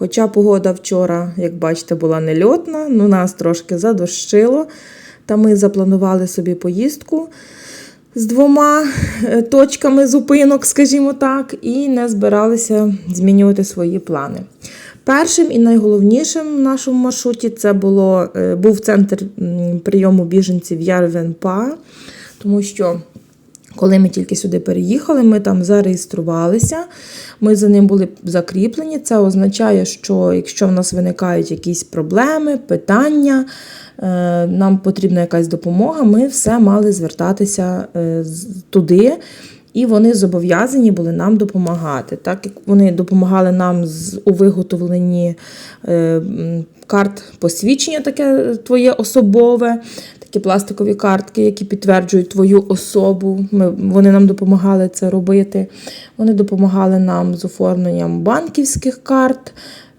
Хоча погода вчора, як бачите, була нельотна, ну нас трошки задощило. Та ми запланували собі поїздку з двома е, точками зупинок, скажімо так, і не збиралися змінювати свої плани. Першим і найголовнішим в нашому маршруті це було, е, був центр прийому біженців Ярвенпа, тому що коли ми тільки сюди переїхали, ми там зареєструвалися, ми за ним були закріплені. Це означає, що якщо в нас виникають якісь проблеми, питання, е, нам потрібна якась допомога, ми все мали звертатися е, туди. І вони зобов'язані були нам допомагати. Так як вони допомагали нам з, у виготовленні е, карт посвідчення, таке твоє особове, такі пластикові картки, які підтверджують твою особу. Ми, вони нам допомагали це робити. Вони допомагали нам з оформленням банківських карт.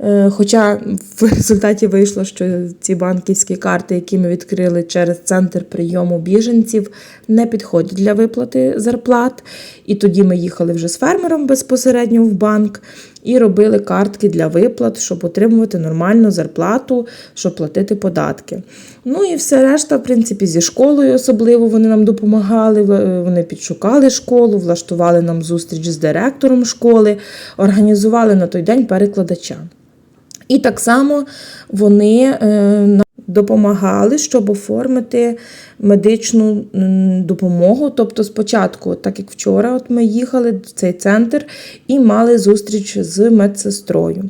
Е, Хоча в результаті вийшло, що ці банківські карти, які ми відкрили через центр прийому біженців, не підходять для виплати зарплат. І тоді ми їхали вже з фермером безпосередньо в банк і робили картки для виплат, щоб отримувати нормальну зарплату, щоб платити податки. Ну і все решта, в принципі, зі школою особливо вони нам допомагали. Вони підшукали школу, влаштували нам зустріч з директором школи, організували на той день перекладача. І так само вони е, допомагали, щоб оформити медичну допомогу. Тобто, спочатку, так як вчора, от ми їхали в цей центр і мали зустріч з медсестрою.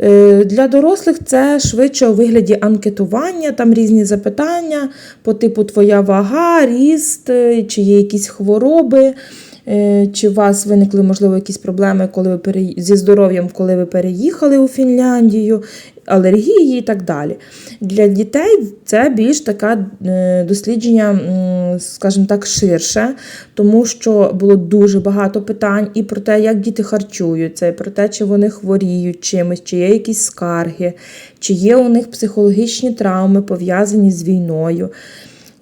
Е, Для дорослих це швидше у вигляді анкетування, там різні запитання по типу твоя вага, ріст, е, чи є якісь хвороби. Е, Чи у вас виникли, можливо, якісь проблеми коли ви пере... зі здоров'ям, коли ви переїхали у Фінляндію, алергії і так далі. Для дітей це більш таке дослідження, скажімо так, ширше, тому що було дуже багато питань і про те, як діти харчуються, і про те, чи вони хворіють чимось, чи є якісь скарги, чи є у них психологічні травми пов'язані з війною.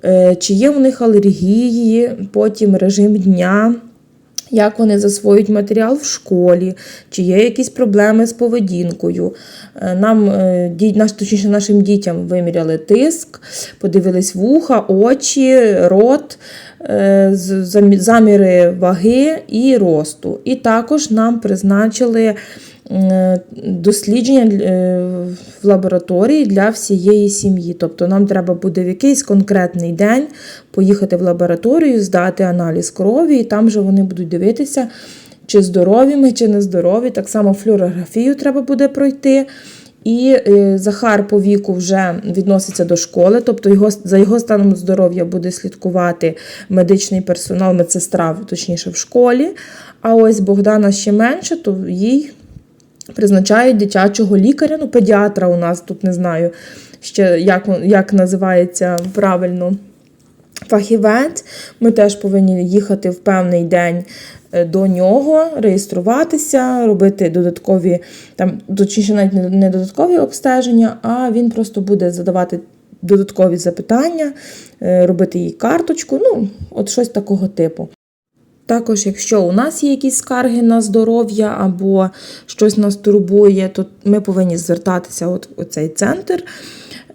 Е, Чи є у них алергії, потім режим дня, як вони засвоюють матеріал в школі, чи є якісь проблеми з поведінкою. Е, Нам, е, точніше, нашим дітям виміряли тиск, подивились вуха, очі, рот, е, заміри ваги і росту. І також нам призначили дослідження е, в лабораторії для всієї сім'ї. Тобто нам треба буде в якийсь конкретний день поїхати в лабораторію, здати аналіз крові, і там же вони будуть дивитися, чи здорові ми, чи не здорові. Так само флюорографію треба буде пройти. І е, Захар по віку вже відноситься до школи, тобто його, за його станом здоров'я буде слідкувати медичний персонал, медсестра, точніше, в школі. А ось Богдана ще менше, то їй призначають дитячого лікаря, ну, педіатра у нас тут не знаю ще, як, як називається правильно фахівець. Ми теж повинні їхати в певний день е, до нього, реєструватися, робити додаткові, там, точніше, навіть не- додаткові обстеження, а він просто буде задавати додаткові запитання, е, робити їй карточку, ну, от щось такого типу. Також, якщо у нас є якісь скарги на здоров'я або щось нас турбує, то ми повинні звертатися от у цей центр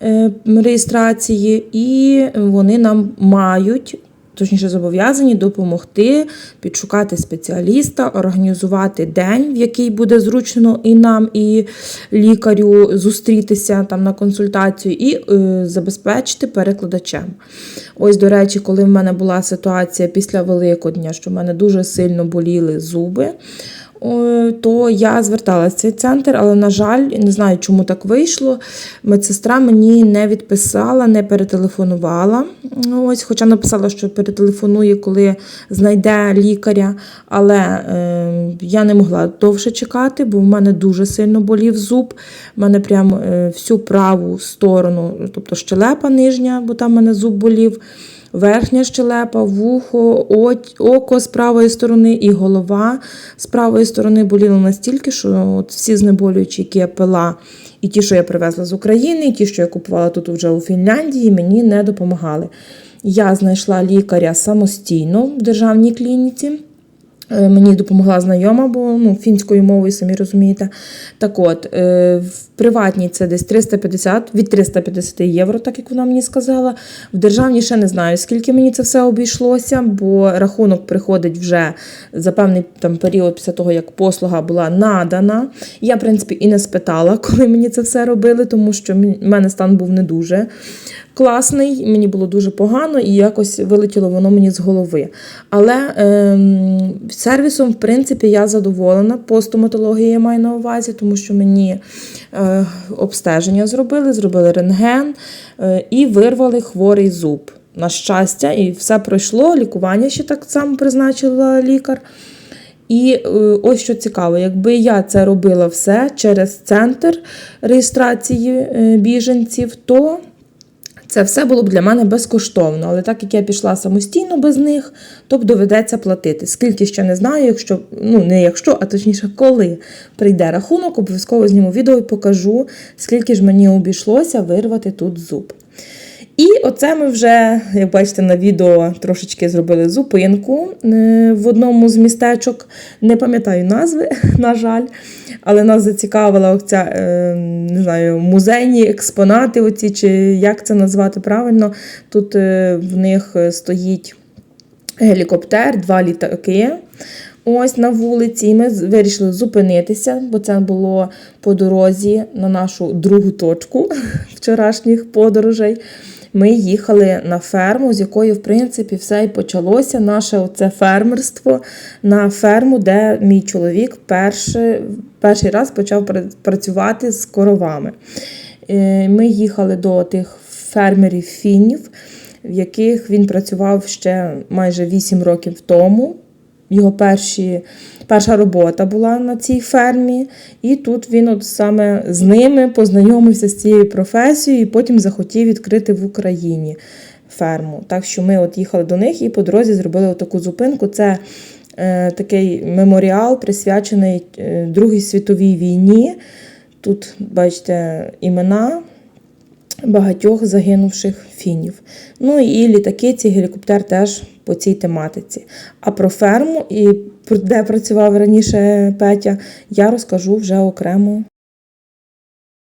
е, реєстрації, і вони нам мають. Точніше, зобов'язані допомогти підшукати спеціаліста, організувати день, в який буде зручно і нам, і лікарю зустрітися там на консультацію, і е, забезпечити перекладачем. Ось, до речі, коли в мене була ситуація після Великодня, що в мене дуже сильно боліли зуби, то я зверталася в цей центр, але, на жаль, не знаю, чому так вийшло. Медсестра мені не відписала, не перетелефонувала. Ось, хоча написала, що перетелефонує, коли знайде лікаря. Але е, я не могла довше чекати, бо в мене дуже сильно болів зуб. У мене прям е, всю праву сторону, тобто щелепа нижня, бо там в мене зуб болів. Верхня щелепа, вухо, око з правої сторони і голова з правої сторони боліли настільки, що от всі знеболюючі, які я пила, і ті, що я привезла з України, і ті, що я купувала тут вже у Фінляндії, мені не допомагали. Я знайшла лікаря самостійно в державній клініці. Е, Мені допомогла знайома, бо ну, фінською мовою, самі розумієте. Так от, е, в приватній це десь 350, від 350 євро, так як вона мені сказала. В державній ще не знаю, скільки мені це все обійшлося, бо рахунок приходить вже за певний там, період після того, як послуга була надана. Я, в принципі, і не спитала, коли мені це все робили, тому що в мене стан був не дуже класний, мені було дуже погано і якось вилетіло воно мені з голови. Але ем, сервісом, в принципі, я задоволена. По стоматології я маю на увазі, тому що мені е, обстеження зробили, зробили рентген е, і вирвали хворий зуб. На щастя, і все пройшло. Лікування ще так само призначила лікар. І е, ось що цікаво, якби я це робила все через центр реєстрації е, біженців, то це все було б для мене безкоштовно. Але так як я пішла самостійно без них, то б доведеться платити. Скільки ще не знаю, якщо ну не якщо, а точніше, коли прийде рахунок, обов'язково зніму відео і покажу, скільки ж мені обійшлося вирвати тут зуб. І оце ми вже, як бачите, на відео трошечки зробили зупинку е, в одному з містечок. Не пам'ятаю назви, на жаль, але нас зацікавила оця, е, не знаю, музейні експонати, оці, чи як це назвати правильно. Тут е, в них стоїть гелікоптер, два літаки. Ось на вулиці, і ми вирішили зупинитися, бо це було по дорозі на нашу другу точку вчорашніх подорожей. Ми їхали на ферму, з якої, в принципі, все і почалося. Наше оце фермерство на ферму, де мій чоловік перший, перший раз почав працювати з коровами. Е, Ми їхали до тих фермерів фінів, в яких він працював ще майже 8 років тому. Його перші, перша робота була на цій фермі, і тут він от саме з ними познайомився з цією професією і потім захотів відкрити в Україні ферму. Так що ми от їхали до них і по дорозі зробили таку зупинку. Це е, такий меморіал, присвячений е, Другій світовій війні. Тут, бачите, імена багатьох загинувших фінів. Ну і літаки, ці гелікоптер теж по цій тематиці. А про ферму і де працював раніше Петя, я розкажу вже окремо